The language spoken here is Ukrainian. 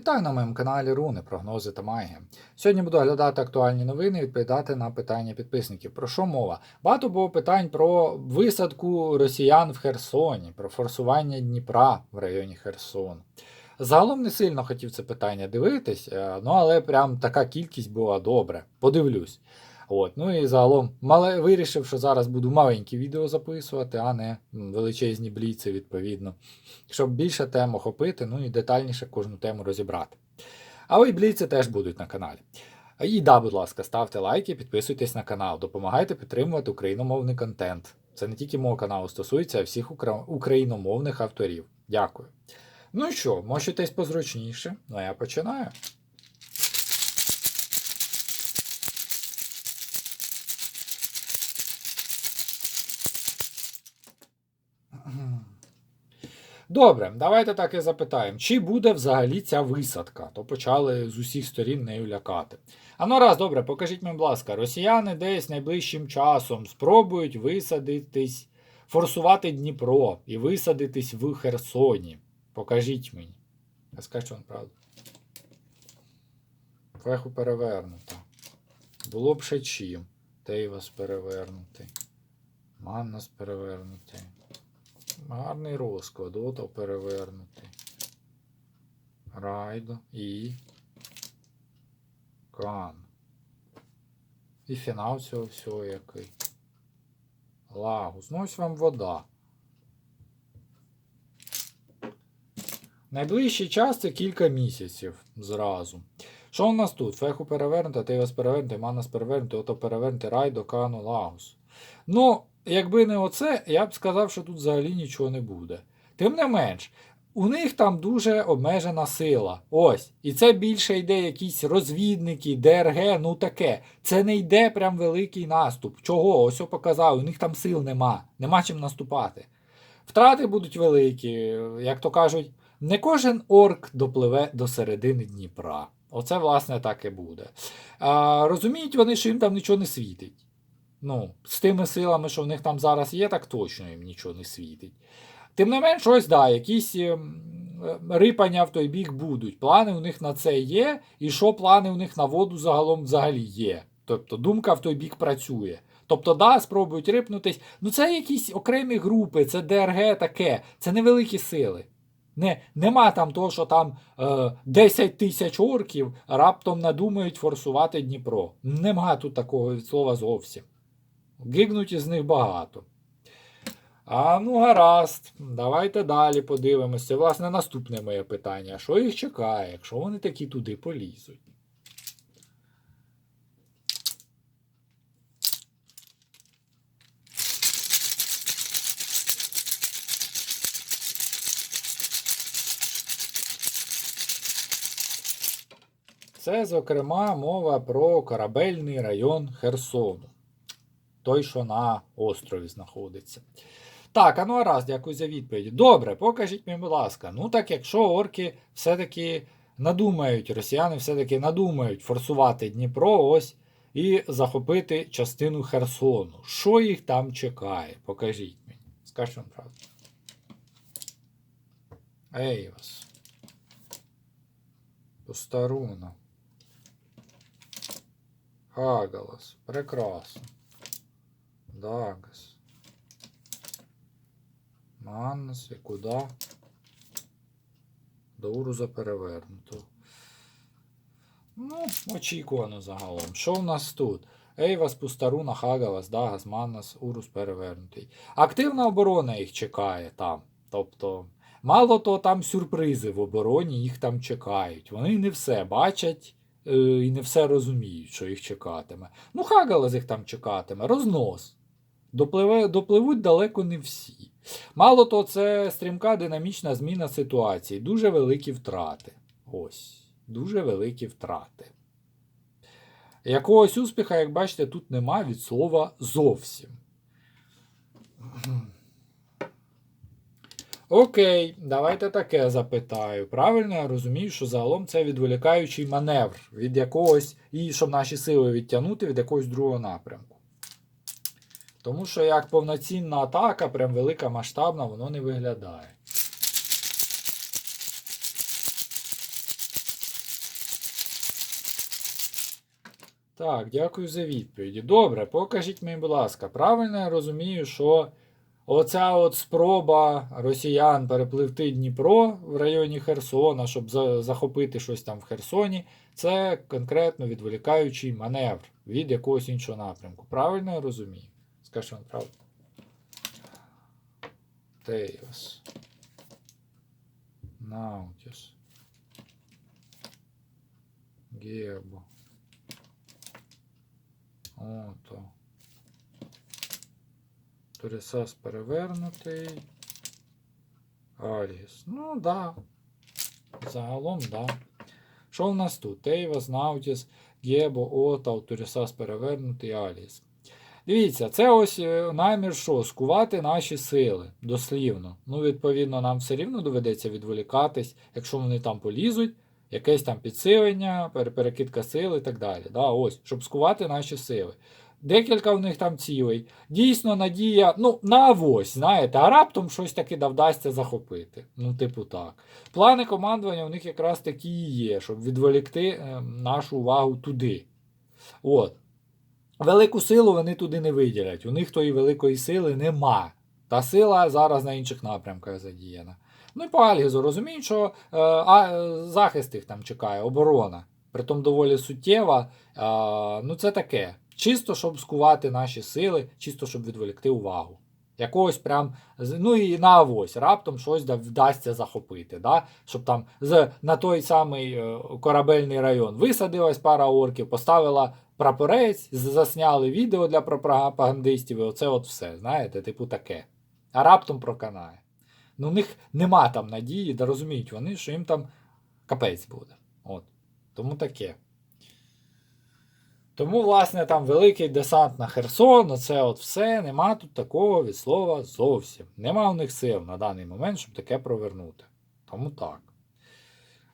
Вітаю на моєму каналі Руни, прогнози та магія. Сьогодні буду оглядати актуальні новини і відповідати на питання підписників. Про що мова? Багато було питань про висадку росіян в Херсоні, про форсування Дніпра в районі Херсону. Загалом не сильно хотів це питання дивитись, е, ну але прям така кількість була добре. Подивлюсь. От, ну і загалом мале, вирішив, що зараз буду маленькі відео записувати, а не величезні бліци, відповідно щоб більше тем охопити, ну і детальніше кожну тему розібрати. Але й бліці теж будуть на каналі. І да, будь ласка, ставте лайки, підписуйтесь на канал, допомагайте підтримувати україномовний контент. Це не тільки мого каналу стосується, а всіх укра- україномовних авторів. Дякую. Ну і що, мощитесь позручніше? Ну я починаю. Добре, давайте так і запитаємо, чи буде взагалі ця висадка? То почали з усіх сторін нею лякати. А ну раз, добре, покажіть мені, будь ласка, росіяни десь найближчим часом спробують висадитись, форсувати Дніпро і висадитись в Херсоні. Покажіть мені. Я скажу вам правду. Феху перевернуто. Було б ще чим. Тейвас перевернутий. Маннас перевернутий. Гарний розклад, ото перевернутий. Райдо і. Кан. І фінал цього всього який. Лагус. Ну ось вам вода. Найближчий час це кілька місяців зразу. Що у нас тут? Феху перевернути, Тейвас перевернути, Манас перевернути, ото перевернути, Райдо, Кану, Лагус. Ну, якби не оце, я б сказав, що тут взагалі нічого не буде. Тим не менш, у них там дуже обмежена сила. Ось. І це більше йде якісь розвідники, ДРГ, ну таке. Це не йде прям великий наступ. Чого? Ось я показав, у них там сил нема, нема чим наступати. Втрати будуть великі, як то кажуть, не кожен орк допливе до середини Дніпра. Оце, власне, так і буде. А, розуміють вони, що їм там нічого не світить. Ну, з тими силами, що в них там зараз є, так точно їм нічого не світить. Тим не менш, ось да, якісь ем, е, рипання в той бік будуть. Плани у них на це є, і що плани у них на воду загалом взагалі є. Тобто думка в той бік працює. Тобто, да, спробують рипнутись. Ну це якісь окремі групи, це ДРГ таке, це невеликі сили. Не, нема там того, що там е, 10 тисяч орків раптом надумають форсувати Дніпро. Нема тут такого слова зовсім. Гигнуть із них багато. А ну гаразд, давайте далі подивимося. Власне, наступне моє питання. Що їх чекає, якщо вони такі туди полізуть? Це, зокрема, мова про корабельний район Херсону. Той, що на острові знаходиться. Так, а ну а раз, дякую за відповідь. Добре, покажіть мені, будь ласка. Ну так, якщо орки все-таки надумають, росіяни все-таки надумають форсувати Дніпро ось і захопити частину Херсону. Що їх там чекає? Покажіть мені. Скажіть вам правду. Ейвас. Постаруна. Хагалас. Прекрасно. Маннас і куди? До Уруза перевернуто. Ну, очікувано загалом. Що в нас тут? Ейвас, Пустаруна, Хагалас, Дагас, Маннас, Урус перевернутий. Активна оборона їх чекає там. Тобто, мало то там сюрпризи в обороні, їх там чекають. Вони не все бачать е, і не все розуміють, що їх чекатиме. Ну, Хагалас їх там чекатиме, рознос. Допливе, допливуть далеко не всі. Мало то, це стрімка динамічна зміна ситуації, дуже великі втрати. Ось, дуже великі втрати. Якогось успіха, як бачите, тут нема від слова зовсім. Окей, давайте таке запитаю. Правильно я розумію, що загалом це відволікаючий маневр від якогось, і щоб наші сили відтягнути від якогось другого напрямку. Тому що як повноцінна атака, прям велика масштабна, воно не виглядає. Так, дякую за відповіді. Добре, покажіть мені, будь ласка, правильно я розумію, що оця от спроба росіян перепливти Дніпро в районі Херсона, щоб захопити щось там в Херсоні, це конкретно відволікаючий маневр від якогось іншого напрямку. Правильно я розумію? Скажи вам правду. Тейос. Наутіс. Гебо. Ото. Турісас перевернутий. Аліс. Ну, да. Загалом, да. Що в нас тут? Тейвас, Наутіс, Гебо, Отал, Турісас перевернутий, Аліс. Дивіться, це ось е, намір що? Скувати наші сили, дослівно. Ну, відповідно, нам все рівно доведеться відволікатись, якщо вони там полізуть, якесь там підсилення, перекидка сил і так далі. Да, ось, щоб скувати наші сили. Декілька в них там цілей. Дійсно, надія, ну, на авось, знаєте, а раптом щось таки да вдасться захопити. Ну, типу так. Плани командування у них якраз такі і є, щоб відволікти е, нашу увагу туди. От. Велику силу вони туди не виділять. У них тої великої сили нема. Та сила зараз на інших напрямках задіяна. Ну і по Альгізу розуміють, що е, а, е, захист їх там чекає, оборона. Притом доволі суттєва. Е, ну це таке. Чисто, щоб скувати наші сили, чисто, щоб відволікти увагу. Якогось прям, ну і на авось, раптом щось да- вдасться захопити. Да? Щоб там з, на той самий е, корабельний район висадилась пара орків, поставила прапорець, засняли відео для пропагандистів, і оце от все, знаєте, типу таке. А раптом проканає. Ну, у них нема там надії, да розуміють вони, що їм там капець буде. От. Тому таке. Тому, власне, там великий десант на Херсон, оце от все, нема тут такого від слова зовсім. Нема в них сил на даний момент, щоб таке провернути. Тому так.